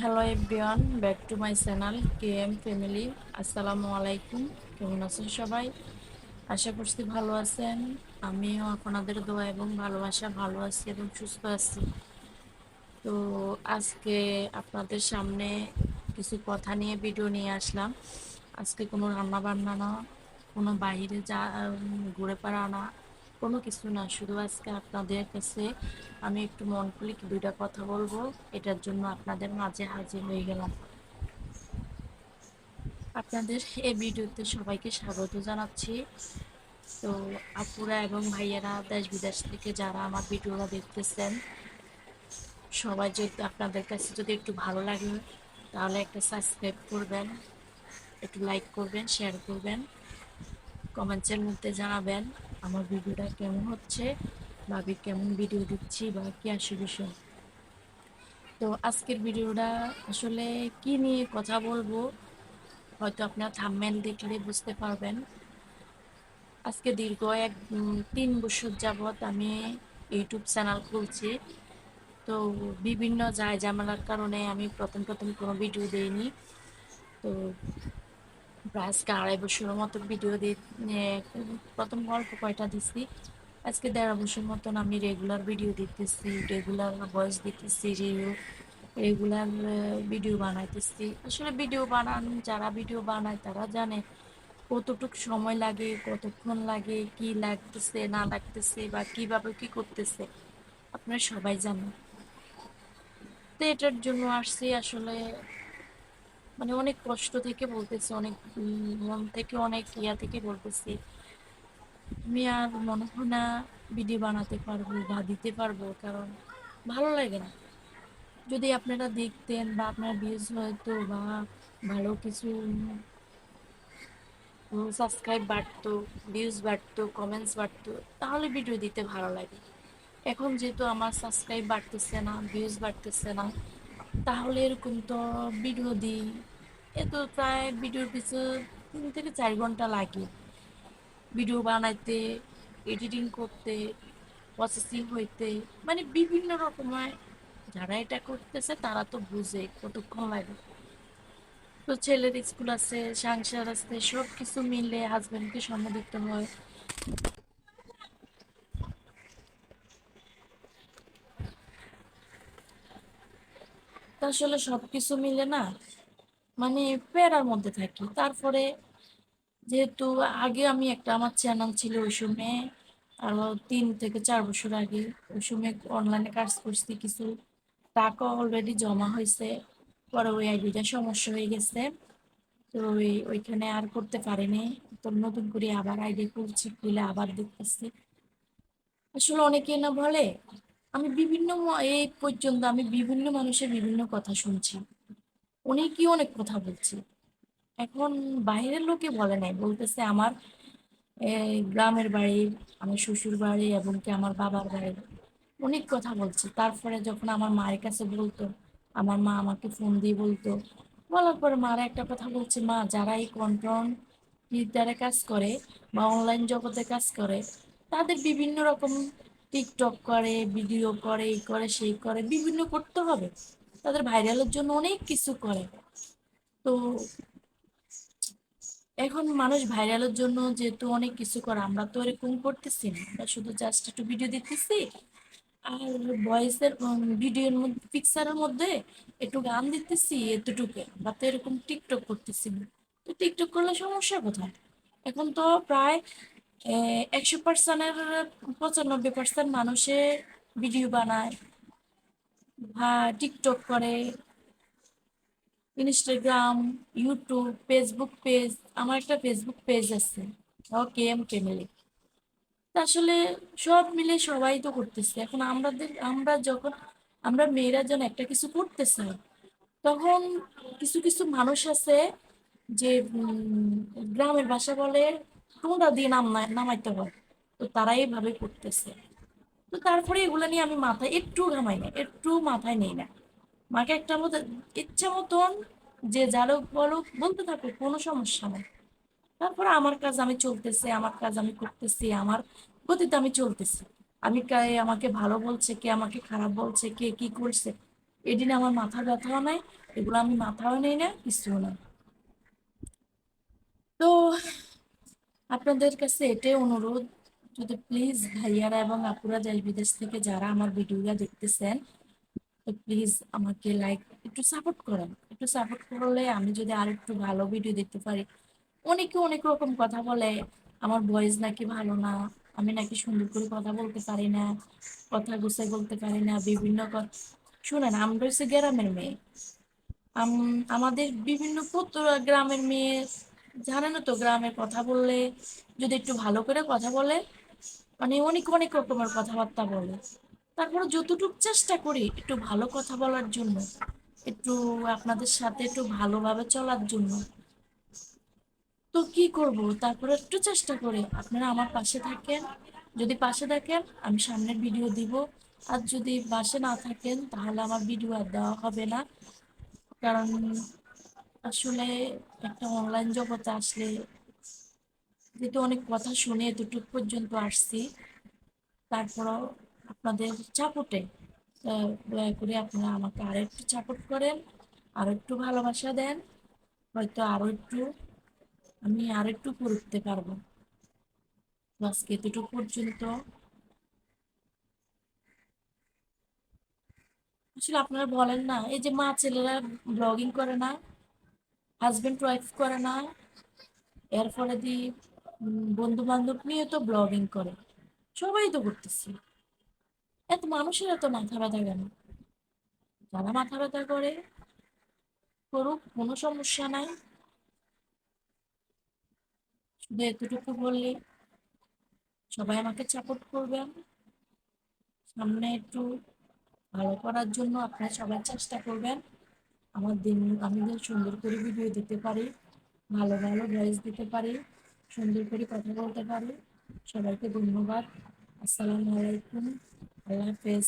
Hello everyone back to my channel K M family আসসালামু আলাইকুম কেমন আছেন সবাই? আশা করছি ভালো আছেন। আমিও আপনাদের দোয়া এবং ভালোবাসা ভালো আছি এবং সুস্থ আছি। তো আজকে আপনাদের সামনে কিছু কথা নিয়ে ভিডিও নিয়ে আসলাম। আজকে কোনো রান্না বান্না না, কোনো বাইরে যা ঘুরে ঘুরে বেড়ানো কোনো কিছু না, শুধু আজকে আপনাদের কাছে আমি একটু মন খুলে দুইটা কথা বলব, এটার জন্য আপনাদের মাঝে হাজির হয়ে গেলাম। আপনাদের এই ভিডিওতে সবাইকে স্বাগত জানাচ্ছি। তো আপুরা এবং ভাইয়েরা দেশ বিদেশ থেকে যারা আমার ভিডিওটা দেখতেছেন, সবাই যদি আপনাদের কাছে যদি একটু ভালো লাগে, তাহলে একটা সাবস্ক্রাইব করবেন, একটু লাইক করবেন শেয়ার করবেন। কমেন্টসের মধ্যে জানাবেন, আমার ভিডিওটা কেমন হচ্ছে, বা আমি কেমন ভিডিও দিচ্ছি, বা কি আসে বিষয়। তো আজকের ভিডিওটা আসলে কি নিয়ে কথা বলব, হয়তো আপনার থাম্বনেল দেখলে বুঝতে পারবেন। আজকে দীর্ঘ এক তিন বছর যাবৎ আমি ইউটিউব চ্যানেল খুলছি। তো বিভিন্ন যায় ঝামেলার কারণে আমি প্রথম প্রথম কোনো ভিডিও দিইনি। তো আজকে আড়াই বছরের মতো ভিডিও দিয়ে প্রথম গল্প কয়টা দিছি? আজকে দেড় বছর মতন আমি রেগুলার ভিডিও দিতেছি রেগুলার ভয়েস দিতেছি রিভিউ রেগুলার ভিডিও বানাইতেছি। আসলে ভিডিও বানান, যারা ভিডিও বানায় তারা জানে কতটুকু সময় লাগে, কতক্ষণ লাগে, কি লাগতেছে, না লাগতেছে বা কীভাবে কি করতেছে, আপনারা সবাই জানেন। তো এটার জন্য আসছি আসলে মানে অনেক কষ্ট থেকে বলতেছি, অনেক মন থেকে অনেক ইয়া থেকে বলতেছি। আমি আর মনে হয় না ভিডিও বানাতে পারব বা দিতে পারব, কারণ ভালো লাগে না। যদি আপনারা দেখতেন বা আপনার ভিউজ হয়তো বা ভালো কিছু সাবস্ক্রাইব বাড়তো ভিউজ বাড়তো কমেন্টস বাড়তো, তাহলে ভিডিও দিতে ভালো লাগে। এখন যেহেতু আমার সাবস্ক্রাইব বাড়তেছে না ভিউজ বাড়তেছে না, তাহলে এরকম তো ভিডিও দিই। এ তো প্রায় ভিডিওর পিছু তিন থেকে চার ঘণ্টা লাগে। ভিডিও বানাইতে এডিটিং করতে প্রসেসিং হইতে মানে বিভিন্ন রকমের যারা এটা করতেছে তারা তো বুঝে কতক্ষণ লাগে। তো ছেলের স্কুল আছে, সংসার আছে সব কিছু মিলে হাজবেন্ডকে সময় দিতে হয়। আসলে সব কিছু মিলে না মানে প্যারার মধ্যে থাকি। তারপরে যেহেতু আগে আমি একটা, আমার চ্যানেল ছিল ওই সময় আরও তিন থেকে চার বছর আগে ওই সময় অনলাইনে কাজ করছি কিছু টাকা অলরেডি জমা হয়েছে। পরে ওই আইডিটা সমস্যা হয়ে গেছে। তো ওই, ওইখানে আর করতে পারিনি। তো নতুন করে আবার আইডি খুলছি, খুলে আবার দেখতেছি। আসলে অনেকে না বলে, আমি বিভিন্ন এই পর্যন্ত আমি বিভিন্ন মানুষের বিভিন্ন কথা শুনছি। অনেকেই অনেক কথা বলছে। এখন বাইরের লোকে বলে নাই, বলতেছে আমার গ্রামের বাড়ি, আমার শ্বশুর বাড়ি এবং কি আমার বাবার বাড়ি, অনেক কথা বলছে। তারপরে যখন আমার মায়ের কাছে বলতো, আমার মা আমাকে ফোন দিয়ে বলতো, বলার পরে মারা একটা কথা বলছে, মা, যারা এই কন্টেন্ট ক্রিয়েটারে কাজ করে বা অনলাইন জগতে কাজ করে, তাদের বিভিন্ন রকম টিকটক করে, ভিডিও করে, এই করে, সেই করে, বিভিন্ন করতে হবে। তাদের ভাইরালের জন্য অনেক কিছু করে। তো এখন মানুষ ভাইরালের জন্য যেহেতু অনেক কিছু করে, আমরা তো এরকম করতেছি না। আমরা শুধু জাস্ট একটু ভিডিও দিতেছি আর ভয়েসের ভিডিওর মধ্যে পিকচারের মধ্যে একটু গান দিতেছি এতটুকু। আমরা তো এরকম টিকটক করতেছি না। তো টিকটক করলে সমস্যা কোথায়? এখন তো প্রায় একশো পার্সেন্টের পঁচানব্বই পার্সেন্ট মানুষে ভিডিও বানায়। টিকটক করে ইনস্টাগ্রাম ইউটিউব ফেসবুক পেজ আমার একটা ফেসবুক পেজ আছে ওকে এম ফ্যামিলি আসলে সব মিলে সবাই তো করতেছে। এখন আমাদের, আমরা যখন, আমরা মেয়েরা যখন একটা কিছু করতে চাই তখন কিছু কিছু মানুষ আছে যে গ্রামের ভাষা বলে তোমরা দিয়ে নাম নামাইতে হয়। তো তারা এইভাবে করতেছে। তো তারপরে এগুলো নিয়ে আমি মাথায় একটু ঘামাই না, একটু মাথায় নেই না। মাকে একটা মতো ইচ্ছা মতন যে যারো বলো বলতে থাকো কোনো সমস্যা নেই। তারপরে আমার কাজ আমি চলতেছে, আমার কাজ আমি করতেছি, আমার গতিতে আমি চলতেছি। আমি কে আমাকে ভালো বলছে, কে আমাকে খারাপ বলছে, কে কি করছে, এদিনে আমার মাথা ব্যথাও নাই, এগুলো আমি মাথাও নেই না, কিছুও না তো আপনাদের কাছে এটাই অনুরোধ যদি প্লিজ ভাইয়ারা এবং আপুরা দেশ বিদেশ থেকে যারা আমার ভিডিওটা দেখতেছেন, তো প্লিজ আমাকে লাইক একটু সাপোর্ট করেন। একটু সাপোর্ট করলে আমি যদি আর একটু ভালো ভিডিও দেখতে পারি। অনেকে অনেক রকম কথা বলে, আমার ভয়েস নাকি ভালো না, আমি নাকি সুন্দর করে কথা বলতে পারি না, কথা গুছাই বলতে পারি না, বিভিন্ন কথা শুনেন, আমরা হচ্ছে গ্রামের মেয়ে। আম- আমাদের বিভিন্ন গ্রামের মেয়ে, জানেন তো গ্রামের কথা বললে, যদি একটু ভালো করে কথা বলে মানে অনেক অনেক রকমের কথাবার্তা বলে। তারপরে যতটুকু চেষ্টা করি একটু ভালো কথা বলার জন্য, একটু আপনাদের সাথে একটু ভালোভাবে চলার জন্য, তো কি করব? তারপরে একটু চেষ্টা করি। আপনারা আমার পাশে থাকেন, যদি পাশে থাকেন আমি সামনের ভিডিও দিব। আর যদি পাশে না থাকেন তাহলে আমার ভিডিও আর দেওয়া হবে না। কারণ আসলে একটা অনলাইন জগতে আসলে যেহেতু অনেক কথা শুনে এতটুকু পর্যন্ত আসছি। তারপরও আপনাদের চাপটে দয়া করে আপনারা আমাকে আরও একটু সাপোর্ট করেন, আরও একটু ভালোবাসা দেন, হয়তো আরও একটু, আমি আরও একটু উঠতে পারব। আজকে এতটুকু পর্যন্ত। আসলে আপনারা বলেন না, এই যে মা ছেলেরা ব্লগিং করে না হাজবেন্ড ওয়াইফ করে না, এর ফলে দি বন্ধু বান্ধব নিয়ে তো ব্লগিং করে। সবাই তো করতেছে। এত মানুষের এত মাথা ব্যথা কেন? যারা মাথা ব্যথা করে, করুক, কোনো সমস্যা নাই। শুধু এতটুকু বললে সবাই আমাকে সাপোর্ট করবেন সামনে একটু ভালো করার জন্য আপনারা সবাই চেষ্টা করবেন। আমার দিন, আমি সুন্দর করে ভিডিও দিতে পারি, ভালো ভালো ভয়েস দিতে পারি। সুন্দর করে কথা বলতে পারি। সবাইকে ধন্যবাদ। আসসালামু আলাইকুম। আল্লাহ হাফেজ।